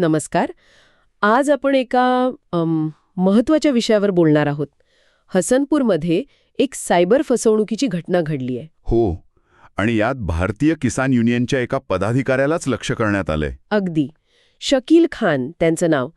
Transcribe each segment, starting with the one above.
नमस्कार. आज आपण एका अम, महत्त्वाच्या विषयावर बोलणार आहोत. हसनपूरमध्ये एक सायबर फसवणुकीची घटना घडली आहे. हो आणि यात भारतीय किसान युनियनच्या एका पदाधिकाऱ्यालाच लक्ष करण्यात आलंय. अगदी. शकील खान त्यांचं नाव.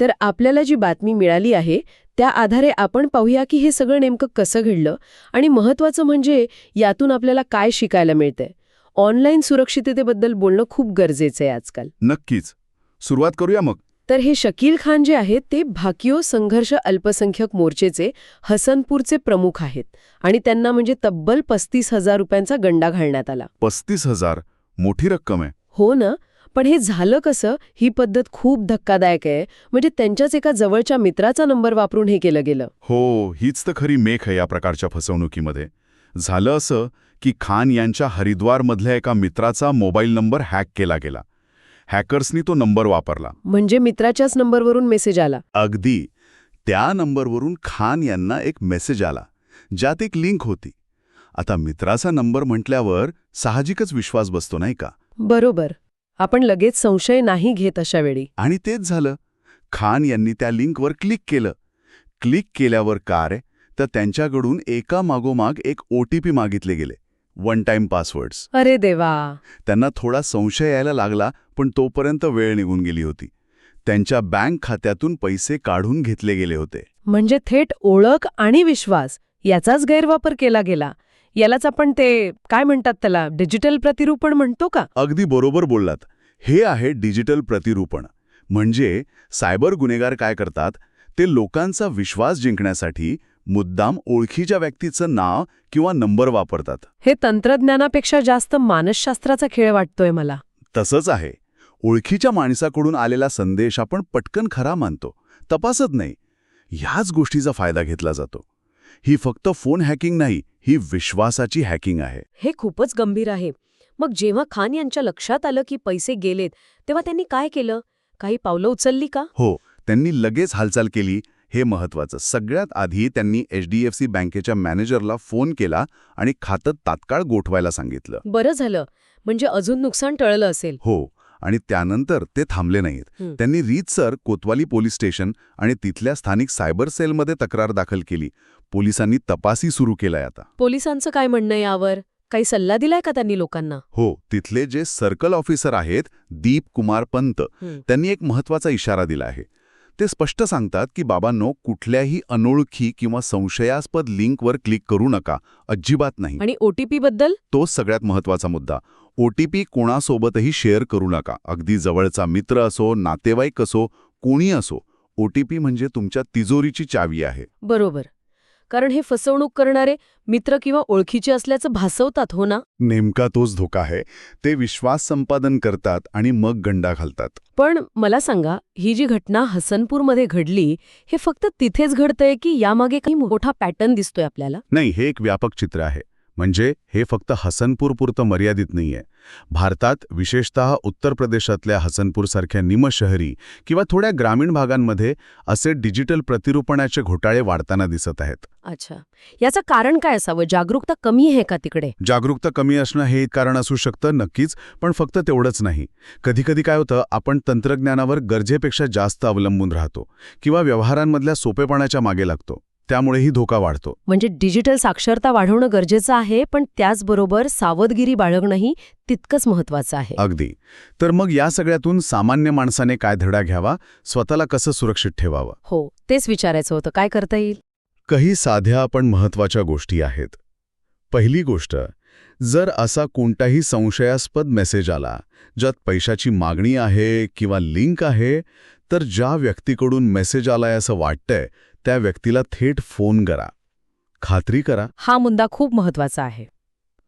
तर आपल्याला जी बातमी मिळाली आहे त्या आधारे आपण पाहूया की हे सगळं नेमकं कसं घडलं आणि महत्वाचं म्हणजे यातून आपल्याला काय शिकायला मिळतंय. ऑनलाईन सुरक्षिततेबद्दल बोलणं खूप गरजेचं आहे आजकाल. नक्कीच. सुरुवात करूया मग. तर हे शकील खान जे आहेत ते भाकियो संघर्ष अल्पसंख्यक मोर्चेचे हसनपूरचे प्रमुख आहेत आणि त्यांना म्हणजे तब्बल पस्तीस हजार रुपयांचा गंडा घालण्यात आला. पस्तीस हजार? मोठी रक्कम आहे. हो ना पण हे झालं कसं? ही पद्धत खूप धक्कादायक आहे. म्हणजे त्यांच्याच एका जवळच्या मित्राचा नंबर वापरून हे केलं गेलं. हो हीच तर खरी मेख आहे या प्रकारच्या फसवणुकीमध्ये. झालं असं की खान यांच्या हरिद्वारमधल्या एका मित्राचा मोबाईल नंबर हॅक केला गेला. हॅकर्सनी तो नंबर वापरला. म्हणजे मित्राच्याच नंबरवरून मेसेज आला. अगदी. त्या नंबरवरून खान यांना एक मेसेज आला ज्यात एक लिंक होती. आता मित्राचा नंबर म्हटल्यावर साहजिकच विश्वास बसतो नाही का? बरोबर. आपण लगेच संशय नाही घेत अशा वेळी आणि तेच झालं. खान यांनी त्या लिंकवर क्लिक केलं. क्लिक केल्यावर काय तर त्यांच्याकडून एका मागोमाग एक ओ टी पी मागितले गेले. वन टाइम पासवर्ड्स अरे देवा. त्यांना थोडा संशय यायला लागला पण तोपर्यंत वेळ निघून गेली होती. त्यांच्या बँक खात्यातून पैसे काढून घेतले गेले होते. म्हणजे थेट ओळख आणि विश्वास याचाच गैरवापर केला गेला. यालाच आपण ते काय म्हणतात त्याला डिजिटल प्रतिरूपण म्हणतो का? अगदी बरोबर बोललात. हे आहे डिजिटल प्रतिरूपण. म्हणजे सायबर गुन्हेगार काय करतात? ते लोकांचा विश्वास जिंकण्यासाठी मुद्दाम ओळखीच्या व्यक्तीचं नाव किंवा नंबर वापरतात. हे तंत्रज्ञानापेक्षा जास्त मानसशास्त्राचा खेळ वाटतोय मला. तसंच आहे. ओळखीच्या माणसाकडून आलेला संदेश आपण पटकन खरा मानतो. तपासत नाही. ह्याच गोष्टीचा फायदा घेतला जातो. ही फक्त फोन हॅकिंग नाही ही विश्वासाची हॅकिंग आहे. हे खूपच गंभीर आहे. मग जेव्हा खान यांच्या लक्षात आलं की पैसे गेलेत तेव्हा त्यांनी काय केलं? काही पावलं उचलली का? हो त्यांनी लगेच हालचाल केली हे महत्वाचं सगळ्यात आधी त्यांनी एचडीएफसी बँकेच्या मॅनेजरला फोन केला आणि खातं तात्काळ गोठवायला सांगितलं. बरं झालं. म्हणजे अजून नुकसान टळलं असेल. हो. आणि त्यानंतर ते थांबले नाहीत. त्यांनी रीतसर कोतवाली पोलीस स्टेशन आणि तिथल्या स्थानिक सायबर सेलमध्ये तक्रार दाखल केली. पोलिसांनी तपासी सुरू केलाय आता. पोलिसांचं काय म्हणणं यावर? काही सल्ला दिलाय का त्यांनी लोकांना? हो. तिथले जे सर्कल ऑफिसर आहेत दीप कुमार पंत. त्यांनी एक महत्त्वाचा इशारा दिला आहे. ते स्पष्ट सांगतात की बाबांनो कुठल्याही अनोळखी किंवा संशयास्पद लिंकवर क्लिक करू नका. अजिबात नाही. आणि ओटीपी बद्दल? तोच सगळ्यात महत्त्वाचा मुद्दा. ओटीपी कोणासोबतही शेअर करू नका. अगदी जवळचा मित्र असो नातेवाईक असो कोणी असो ओटीपी म्हणजे तुमच्या तिजोरीची चावी आहे. बरोबर. कारण हे फसवणूक करणारे मित्र किंवा ओळखीचे असल्याचं भासवतात हो ना? नेमका तोच धोका आहे. ते विश्वास संपादन करतात आणि मग गंडा घालतात. पण मला सांगा ही जी घटना हसनपूरमध्ये घडली हे फक्त तिथेच घडतंय की यामागे काही मोठा पॅटर्न दिसतोय आपल्याला? नाही हे एक व्यापक चित्र आहे. म्हणजे हे फक्त हसनपूरपुरतं मर्यादित नाहीये. भारतात विशेषतः उत्तर प्रदेशातल्या हसनपूरसारख्या निमशहरी किंवा थोड्या ग्रामीण भागांमध्ये असे डिजिटल प्रतिरूपणाचे घोटाळे वाढताना दिसत आहेत. अच्छा. याचं कारण काय असावं? जागरूकता कमी आहे का तिकडे? जागरूकता कमी असणं हे एक कारण असू शकतं नक्कीच पण फक्त तेवढंच नाही. कधीकधी काय होतं आपण तंत्रज्ञानावर गरजेपेक्षा जास्त अवलंबून राहतो किंवा व्यवहारांमधल्या सोपेपणाच्या मागे लागतो. त्यामुळेही धोका वाढतो. म्हणजे डिजिटल साक्षरता वाढवणं गरजेचं आहे पण त्याचबरोबर सावधगिरी बाळगणंही तितकंच महत्वाचं आहे. अगदी. तर मग या सगळ्यातून सामान्य माणसाने काय धडा घ्यावा? स्वतःला कसं सुरक्षित ठेवावं? हो तेच विचारायचं होतं. काय करता येईल? काही साध्या पण महत्त्वाच्या गोष्टी आहेत. पहिली गोष्ट जर असा कोणताही संशयास्पद मेसेज आला ज्यात पैशाची मागणी आहे किंवा लिंक आहे तर ज्या व्यक्तीकडून मेसेज आलाय असं वाटतंय त्या व्यक्तीला थेट फोन करा. खात्री करा. हा मुद्दा खूप महत्त्वाचा आहे.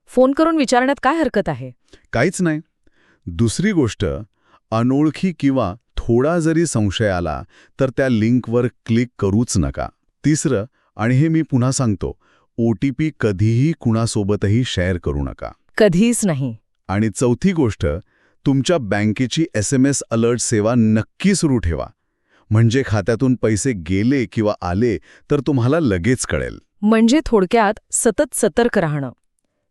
फोन करून विचारण्यात काय हरकत आहे? काहीच नाही. दुसरी गोष्ट अनोळखी किंवा थोडा जरी संशय आला तर त्या लिंकवर क्लिक करूच नका. तिसरं आणि हे मी पुन्हा सांगतो ओ टी पी कधीही कुणासोबतही शेअर करू नका. कधीच नाही. आणि चौथी गोष्ट तुमच्या बँकेची एस एम एस अलर्ट सेवा नक्की सुरू ठेवा. म्हणजे खात्यातून पैसे गेले किंवा आले तर तुम्हाला लगेच कळेल. म्हणजे थोडक्यात सतत सतर्क राहणं.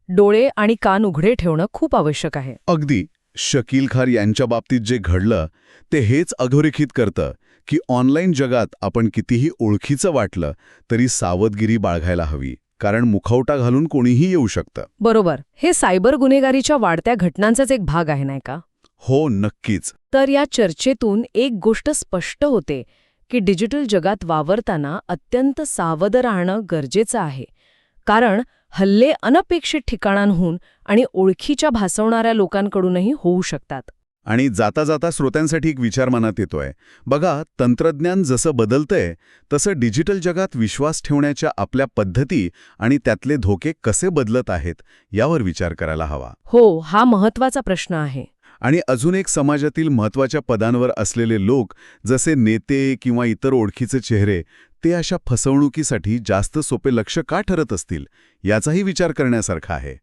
डोळे आणि कान उघडे ठेवणं खूप आवश्यक आहे. अगदी. शकील खार यांच्या बाबतीत जे घडलं ते हेच अधोरेखित करतं की ऑनलाईन जगात आपण कितीही ओळखीचं वाटलं तरी सावधगिरी बाळगायला हवी. कारण मुखवटा घालून कोणीही येऊ शकतं. बरोबर. हे सायबर गुन्हेगारीच्या वाढत्या घटनांचाच एक भाग आहे नाही का? हो नक्कीच. तर या चर्चेतून एक गोष्ट स्पष्ट होते की डिजिटल जगात वावरताना अत्यंत सावध राहणं गरजेचं आहे. कारण हल्ले अनपेक्षित ठिकाणांहून आणि ओळखीच्या भासवणाऱ्या लोकांकडूनही होऊ शकतात. आणि जाता जाता श्रोत्यांसाठी एक विचार मनात येतोय. बघा तंत्रज्ञान जसं बदलतंय तसं डिजिटल जगात विश्वास ठेवण्याच्या आपल्या पद्धती आणि त्यातले धोके कसे बदलत आहेत यावर विचार करायला हवा. हो हा महत्त्वाचा प्रश्न आहे. आणि अजून एक समाजातील महत्त्वाच्या पदांवर असलेले लोक जसे नेते किंवा इतर ओळखीचे चेहरे ते अशा फसवणुकीसाठी जास्त सोपे लक्ष का ठरत असतील याचाही विचार करण्यासारखा आहे.